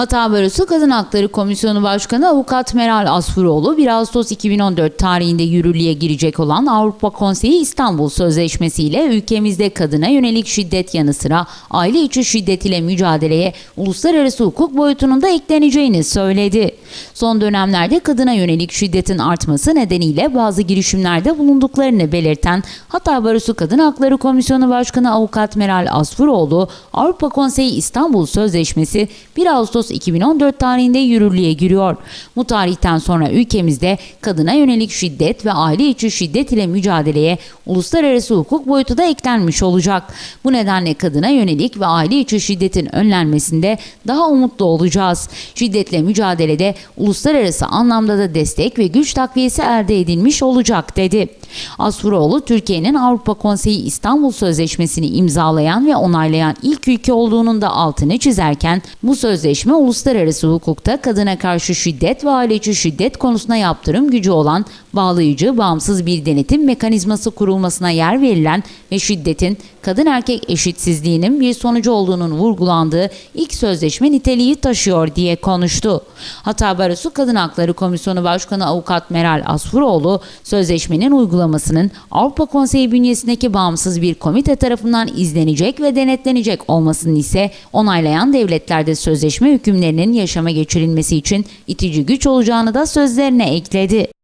Hata Barosu Kadın Hakları Komisyonu Başkanı Avukat Meral Asfuroğlu 1 Ağustos 2014 tarihinde yürürlüğe girecek olan Avrupa Konseyi İstanbul Sözleşmesi ile ülkemizde kadına yönelik şiddet yanı sıra aile içi şiddet ile mücadeleye uluslararası hukuk boyutunun da ekleneceğini söyledi. Son dönemlerde kadına yönelik şiddetin artması nedeniyle bazı girişimlerde bulunduklarını belirten Hata Barosu Kadın Hakları Komisyonu Başkanı Avukat Meral Asfuroğlu, Avrupa Konseyi İstanbul Sözleşmesi 1 Ağustos 2014 tarihinde yürürlüğe giriyor. Bu tarihten sonra ülkemizde kadına yönelik şiddet ve aile içi şiddet ile mücadeleye uluslararası hukuk boyutu da eklenmiş olacak. Bu nedenle kadına yönelik ve aile içi şiddetin önlenmesinde daha umutlu olacağız. Şiddetle mücadelede uluslararası anlamda da destek ve güç takviyesi elde edilmiş olacak dedi. Asfuroğlu Türkiye'nin Avrupa Konseyi İstanbul Sözleşmesi'ni imzalayan ve onaylayan ilk ülke olduğunun da altını çizerken bu sözleşme uluslararası hukukta kadına karşı şiddet ve aile içi şiddet konusunda yaptırım gücü olan bağlayıcı, bağımsız bir denetim mekanizması kurulmasına yer verilen ve şiddetin kadın erkek eşitsizliğinin bir sonucu olduğunun vurgulandığı ilk sözleşme niteliği taşıyor diye konuştu. Hata Barosu Kadın Hakları Komisyonu Başkanı Avukat Meral Asfuroğlu, sözleşmenin uygulamasının Avrupa Konseyi bünyesindeki bağımsız bir komite tarafından izlenecek ve denetlenecek olmasını ise onaylayan devletlerde sözleşme hükümlerinin yaşama geçirilmesi için itici güç olacağını da sözlerine ekledi.